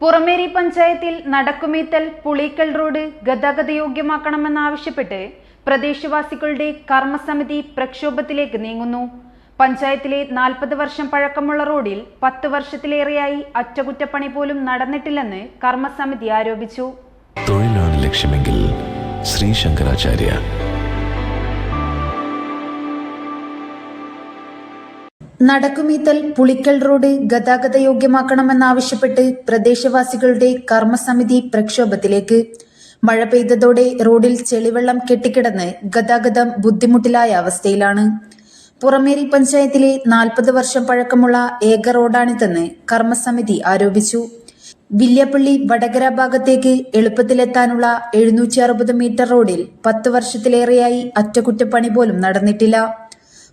പുറമേരി പഞ്ചായത്തിൽ നടക്കുമീത്തൽ പുളിക്കൽ റോഡ് ഗതാഗതയോഗ്യമാക്കണമെന്നാവശ്യപ്പെട്ട് പ്രദേശവാസികളുടെ കർമ്മസമിതി പ്രക്ഷോഭത്തിലേക്ക് നീങ്ങുന്നു. പഞ്ചായത്തിലെ നാൽപ്പത് വർഷം പഴക്കമുള്ള റോഡിൽ പത്ത് വർഷത്തിലേറെയായി അറ്റകുറ്റപ്പണി പോലും നടന്നിട്ടില്ലെന്ന് കർമ്മസമിതി ആരോപിച്ചു. തൊഴിലാണ് ലക്ഷ്യമെങ്കിൽ ശ്രീ ശങ്കരാചാര്യ നടക്കുമീത്തൽ പുളിക്കൽ റോഡ് ഗതാഗത യോഗ്യമാക്കണമെന്നാവശ്യപ്പെട്ട് പ്രദേശവാസികളുടെ കർമ്മസമിതി പ്രക്ഷോഭത്തിലേക്ക്. മഴ പെയ്തതോടെ റോഡിൽ ചെളിവെള്ളം കെട്ടിക്കിടന്ന് ഗതാഗതം ബുദ്ധിമുട്ടിലായ അവസ്ഥയിലാണ്. പുറമേരി പഞ്ചായത്തിലെ നാൽപ്പത് വർഷം പഴക്കമുള്ള ഏക റോഡാണിതെന്ന് കർമ്മസമിതി ആരോപിച്ചു. വില്യപ്പള്ളി വടകര ഭാഗത്തേക്ക് എളുപ്പത്തിലെത്താനുള്ള എഴുന്നൂറ്റി അറുപത് മീറ്റർ റോഡിൽ പത്ത് വർഷത്തിലേറെയായി അറ്റകുറ്റപ്പണി പോലും നടന്നിട്ടില്ല.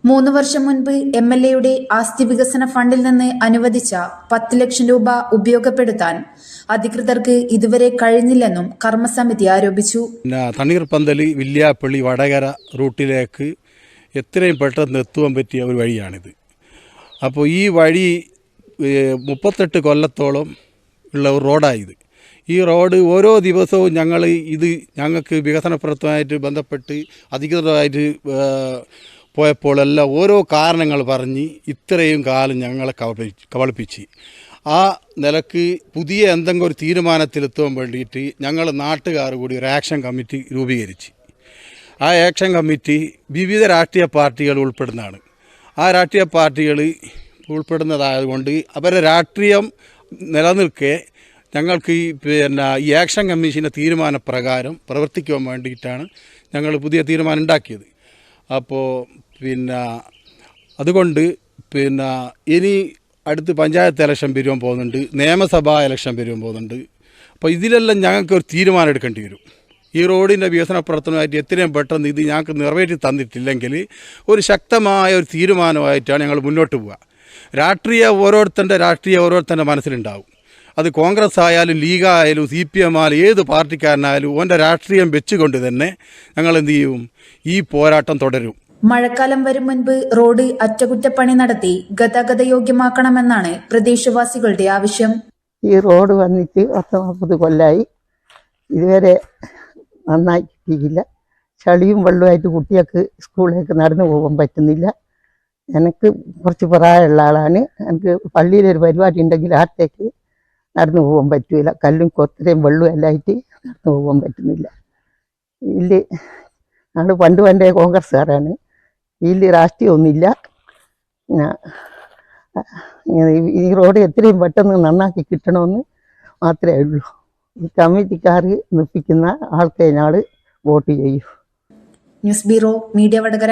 മൂന്ന് വർഷം മുൻപ് എം എൽ എയുടെ ആസ്തി വികസന ഫണ്ടിൽ നിന്ന് അനുവദിച്ച പത്ത് ലക്ഷം രൂപ ഉപയോഗപ്പെടുത്താൻ അധികൃതർക്ക് ഇതുവരെ കഴിഞ്ഞില്ലെന്നും കർമ്മസമിതി ആരോപിച്ചു. തണ്ണീർ പന്തലി വില്യാപ്പള്ളി വടകര റൂട്ടിലേക്ക് എത്രയും പെട്ടെന്ന് എത്തുവാൻ പറ്റിയ ഒരു വഴിയാണിത്. അപ്പോൾ ഈ വഴി മുപ്പത്തെട്ട് കൊല്ലത്തോളം ഉള്ള ഒരു റോഡായത്. ഈ റോഡ് ഓരോ ദിവസവും ഞങ്ങൾ ഇത് ഞങ്ങൾക്ക് വികസന പ്രവർത്തനമായിട്ട് ബന്ധപ്പെട്ട് അധികൃതമായിട്ട് പോയപ്പോഴെല്ലാം ഓരോ കാരണങ്ങൾ പറഞ്ഞ് ഇത്രയും കാലം ഞങ്ങളെ കബളി കബളിപ്പിച്ച്. ആ നിലയ്ക്ക് പുതിയ എന്തെങ്കിലും ഒരു തീരുമാനത്തിലെത്താൻ വേണ്ടിയിട്ട് ഞങ്ങൾ നാട്ടുകാർ കൂടി ഒരു ആക്ഷൻ കമ്മിറ്റി രൂപീകരിച്ച്. ആ ആക്ഷൻ കമ്മിറ്റി വിവിധ രാഷ്ട്രീയ പാർട്ടികൾ ഉൾപ്പെടുന്നതാണ്. ആ രാഷ്ട്രീയ പാർട്ടികൾ ഉൾപ്പെടുന്നതായതുകൊണ്ട് അവരുടെ രാഷ്ട്രീയം നിലനിൽക്കെ ഞങ്ങൾക്ക് ഈ പിന്നെ ഈ ആക്ഷൻ കമ്മീഷന്റെ തീരുമാനപ്രകാരം പ്രവർത്തിക്കുവാൻ വേണ്ടിയിട്ടാണ് ഞങ്ങൾ പുതിയ തീരുമാനം ഉണ്ടാക്കിയത്. അപ്പോൾ പിന്നെ അതുകൊണ്ട് പിന്നെ ഇനി അടുത്ത് പഞ്ചായത്ത് ഇലക്ഷൻ വരുവാൻ പോകുന്നുണ്ട് നിയമസഭാ ഇലക്ഷൻ വരുവാൻ പോകുന്നുണ്ട്. അപ്പോൾ ഇതിലെല്ലാം ഞങ്ങൾക്ക് ഒരു തീരുമാനം എടുക്കേണ്ടി വരും. ഈ റോഡിന്റെ വികസന പ്രവർത്തനമായിട്ട് എത്രയും പെട്ടെന്ന് ഇത് ഞങ്ങൾക്ക് നിറവേറ്റി തന്നിട്ടില്ലെങ്കിൽ ഒരു ശക്തമായ ഒരു തീരുമാനമായിട്ടാണ് ഞങ്ങൾ മുന്നോട്ട് പോവുക. രാഷ്ട്രീയ ഓരോരുത്തന്റെ രാഷ്ട്രീയ ഓരോരുത്തന്റെ മനസ്സിലുണ്ടാവും. അത് കോൺഗ്രസ് ആയാലും ലീഗായാലും സി പി എം ആയാലും ഏത് പാർട്ടിക്കാരനായാലും ഓന്റെ രാഷ്ട്രീയം വെച്ചുകൊണ്ട് തന്നെ ഞങ്ങൾ എന്ത് ചെയ്യും? ഈ പോരാട്ടം തുടരും. മഴക്കാലം വരും മുൻപ് റോഡ് അറ്റകുറ്റപ്പണി നടത്തി ഗതാഗത യോഗ്യമാക്കണമെന്നാണ് പ്രദേശവാസികളുടെ ആവശ്യം. ഈ റോഡ് വന്നിട്ട് പത്ത് നാൽപ്പത് കൊല്ലായി. ഇതുവരെ നന്നായി കിട്ടിയില്ല ചളിയും വെള്ളമായിട്ട് കുട്ടികൾക്ക് സ്കൂളിലേക്ക് നടന്നു പോകാൻ പറ്റുന്നില്ല. എനിക്ക് കുറച്ച് പ്രായമുള്ള ആളാണ്. എനിക്ക് പള്ളിയിലൊരു പരിപാടി ഉണ്ടെങ്കിൽ ആറ്റേക്ക് നടന്നു പോകാൻ പറ്റില്ല കല്ലും കൊത്തരയും വെള്ളവും എല്ലാം ആയിട്ട് നടന്നു പോകാൻ പറ്റുന്നില്ല. ഇല്ല ഞങ്ങൾ പണ്ട് പണ്ടേ കോൺഗ്രസ്സുകാരാണ് ഇതിൽ രാഷ്ട്രീയമൊന്നുമില്ല ഈ- ഈ റോഡ് എത്രയും പെട്ടെന്ന് നന്നാക്കി കിട്ടണമെന്ന് മാത്രമേ ഉള്ളൂ. ഈ കമ്മിറ്റിക്കാർ നിർപ്പിക്കുന്ന ആൾക്കെ ഞങ്ങൾ വോട്ട് ചെയ്യൂ. News bureau media Vadakara.